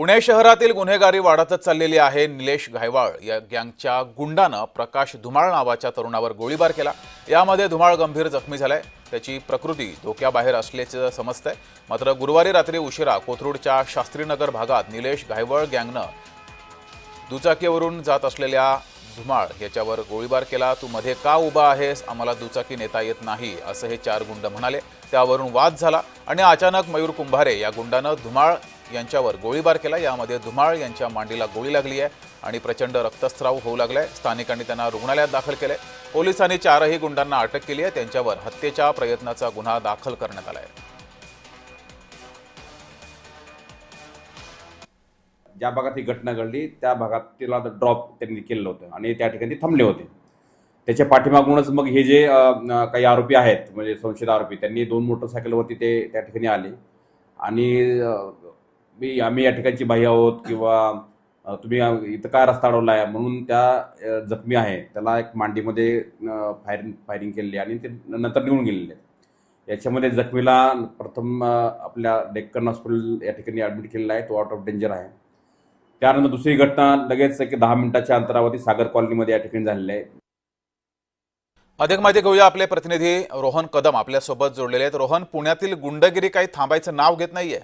पुणे शहरातील गुन्हेगारी वाढतच चाललेली आहे. निलेश घायवाळ या गँगच्या गुंडानं प्रकाश धुमाळ नावाच्या तरुणावर गोळीबार केला. यामध्ये धुमाळ गंभीर जखमी झालाय. त्याची प्रकृती धोक्याबाहेर असल्याचं समजतंय. मात्र गुरुवारी रात्री उशिरा कोथरूडच्या शास्त्रीनगर भागात निलेश घायवळ गँगनं दुचाकीवरून जात असलेल्या धुमाळ. याच्यावर गोळीबार केला तू मध्ये का उभा आहेस? आम्हाला दुचाकी नेता येत नाही असं हे चार गुंड म्हणाले. त्यावरून वाद झाला आणि अचानक मयूर कुंभारे या गुंडानं धुमाळ यांच्यावर गोळीबार केला. यामध्ये धुमाळ यांच्या मांडीला गोळी लागली आहे आणि प्रचंड रक्तस्राव होऊ लागलाय. स्थानिकांनी त्यांना रुग्णालयात दाखल केले पोलिसांनी चारही गुंडांना अटक केली आहे. त्यांच्यावर हत्येच्या प्रयत्नाचा गुन्हा दाखल करण्यात आला आहे ज्या भागात ही घटना घडली त्या भागात तिला ड्रॉप त्यांनी केलेलं होतं आणि त्या ठिकाणी थांबले होते. त्याच्या पाठीमागूनच मग हे जे काही आरोपी आहेत म्हणजे संशयित आरोपी त्यांनी दोन मोटरसायकलवरती ते त्या ठिकाणी आले. आणि मी आम्ही या ठिकाणची बाई आहोत किंवा तुम्ही इथं काय रस्ता अडवला आहे म्हणून त्या जखमी आहे त्याला एक मांडीमध्ये फायरिंग फायरिंग केलेली आहे आणि ते नंतर निघून गेलेले आहेत. याच्यामध्ये जखमीला प्रथम आपल्या डेक्कन हॉस्पिटल या ठिकाणी ॲडमिट केलेला आहे तो आउट ऑफ डेंजर आहे. त्यानंतर दुसरी घटना लगेच एक दहा मिनिटाच्या अंतरावरती सागर कॉलनीमध्ये या ठिकाणी झालेली आहे. अधिक माहिती घेऊया आपले प्रतिनिधी रोहन कदम आपल्यासोबत जोडलेले आहेत. रोहन पुण्यातील गुंडगिरी काही थांबायचं नाव घेत नाहीये.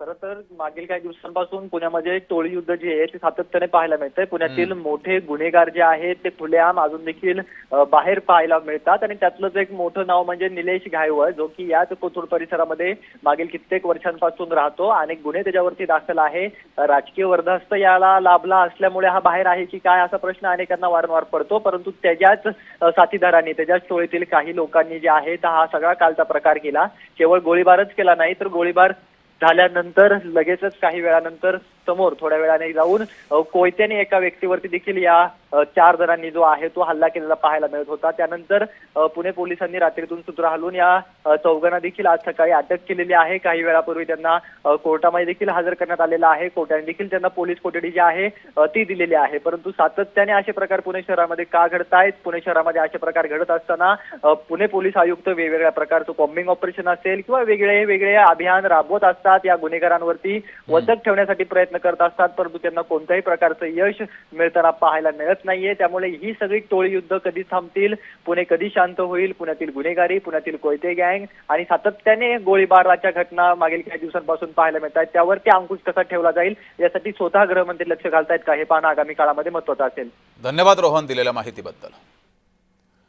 खरं तर मागील काही दिवसांपासून पुण्यामध्ये टोळी युद्ध जे आहे ते सातत्याने पाहायला मिळतंय. पुण्यातील मोठे गुन्हेगार जे आहेत ते खुलेआम अजून देखील बाहेर पाहायला मिळतात. आणि त्यातलंच एक मोठं नाव म्हणजे निलेश घायवळ जो की याच कोथरूड परिसरामध्ये मागील कित्येक वर्षांपासून राहतो. अनेक गुन्हे त्याच्यावरती दाखल आहे. राजकीय वर्धास्त याला लाभला असल्यामुळे हा बाहेर आहे की काय असा प्रश्न अनेकांना वारंवार पडतो. परंतु त्याच्याच साथीदारांनी त्याच्याच टोळीतील काही लोकांनी जे आहेत हा सगळा कालचा प्रकार केला. केवळ गोळीबारच केला नाही तर गोळीबार झाल्यानंतर लगेचच काही वेळानंतर समोर थोड्या वेळाने जाऊन कोयत्याने एका व्यक्तीवरती देखील या चार जणांनी जो आहे तो हल्ला केलेला पाहायला मिळत होता. त्यानंतर पुणे पोलिसांनी रात्रीतून सूत्र हलवून या चौघांना देखील आज सकाळी अटक केलेली आहे. काही वेळापूर्वी त्यांना कोर्टामध्ये देखील हजर करण्यात आलेलं आहे. कोर्टाने देखील त्यांना पोलीस कोठडी जी आहे ती दिलेली आहे. परंतु सातत्याने असे प्रकार पुणे शहरामध्ये का घडतायत पुणे शहरामध्ये असे प्रकार घडत असताना पुणे पोलीस आयुक्त वेगवेगळ्या प्रकारचं कॉम्बिंग ऑपरेशन असेल किंवा वेगळे वेगळे अभियान राबवत असतात या गुन्हेगारांवरती वचक ठेवण्यासाठी प्रयत्न करत असतात परंतु त्यांना कोणत्याही प्रकारचं यश मिळताना पाहायला मिळत नाहीये. त्यामुळे ही सगळी टोळी युद्ध कधी थांबतील? पुणे कधी शांत होईल? पुण्यातील गुन्हेगारी पुण्यातील कोयते गँग आणि सातत्याने गोळीबाराच्या घटना मागील काही दिवसांपासून पाहायला मिळत आहेत. त्यावरती अंकुश कसा ठेवला जाईल? यासाठी स्वतः गृहमंत्री लक्ष घालतायत का? हे पाहणं आगामी काळामध्ये महत्वाचं असेल. धन्यवाद रोहन दिलेल्या माहितीबद्दल.